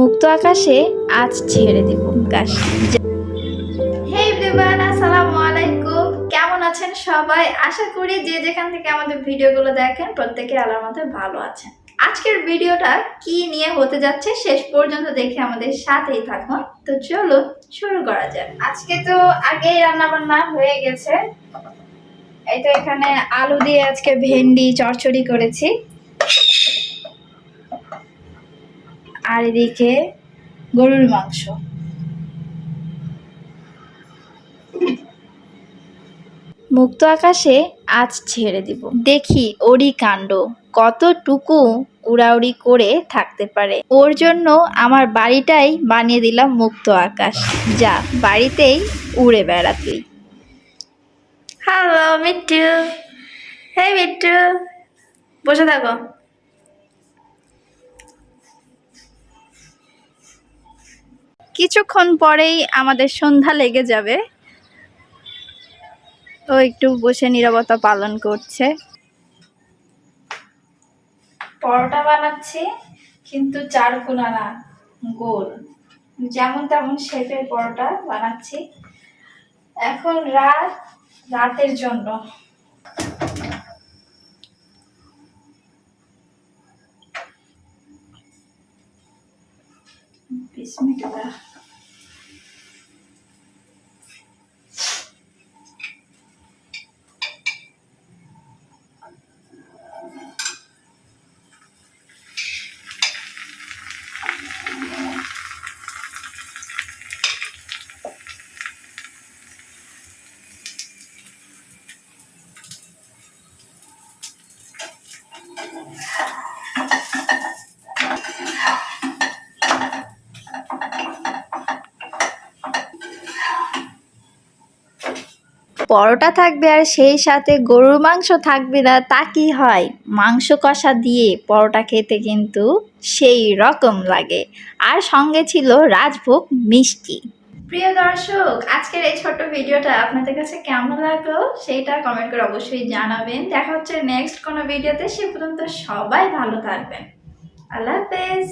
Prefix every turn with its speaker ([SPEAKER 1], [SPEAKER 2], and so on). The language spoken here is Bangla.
[SPEAKER 1] মুক্ত আকাশে আজ ছেড়ে দেব আলাইকুম। কেমন আছেন সবাই? আশা করি যে যেখান থেকে আমাদের ভিডিওগুলো দেখেন, প্রত্যেকে আল্লাহর মধ্যে ভালো আছেন। আজকের ভিডিওটা কি নিয়ে হতে যাচ্ছে শেষ পর্যন্ত দেখে আমাদের সাথেই থাকুন। তো চলো শুরু করা যাক। আজকে তো আগেই রান্না বান্না হয়ে গেছে। তো এখানে আলু দিয়ে আজকে ভেন্ডি চচ্চড়ি করেছি। আর এদিকে গরুর মাংস। মুক্ত আকাশে আজ ছেড়ে দিব। দেখি ওরই কাণ্ড। কতটুকু উড়াউড়ি করে থাকতে পারে। ওর জন্য আমার বাড়িটাই বানিয়ে দিলাম মুক্ত আকাশ। যা বাড়িতেই উড়ে বেড়া তুই হ্যালো মিট্টু হে মিট্টু বসে থাকো। কিছুক্ষণ পরেই আমাদের সন্ধ্যা লেগে যাবে। ও একটু বসে নীরবতা পালন করছে। পরোটা বানাচ্ছি, কিন্তু চার কোনা না, গোল। যেমন তেমন শেপের পরোটা বানাচ্ছি। এখন রাত, রাতের জন্য। বিসমিল্লাহ পরোটা থাকবে আর সেই সাথে গরুর মাংস থাকবে না, তা কি হয়? মাংস কষা দিয়ে পরোটা খেতে কিন্তু সেই রকম লাগে। আর সঙ্গে ছিল রাজভোগ মিষ্টি। প্রিয় দর্শক, আজকের এই ছোট্ট ভিডিওটা আপনাদের কাছে কেমন লাগল সেইটা কমেন্ট করে অবশ্যই জানাবেন। দেখা হচ্ছে নেক্সট কোনো ভিডিওতে, সে পর্যন্ত সবাই ভালো থাকবেন। আল্লাহ হাফেজ।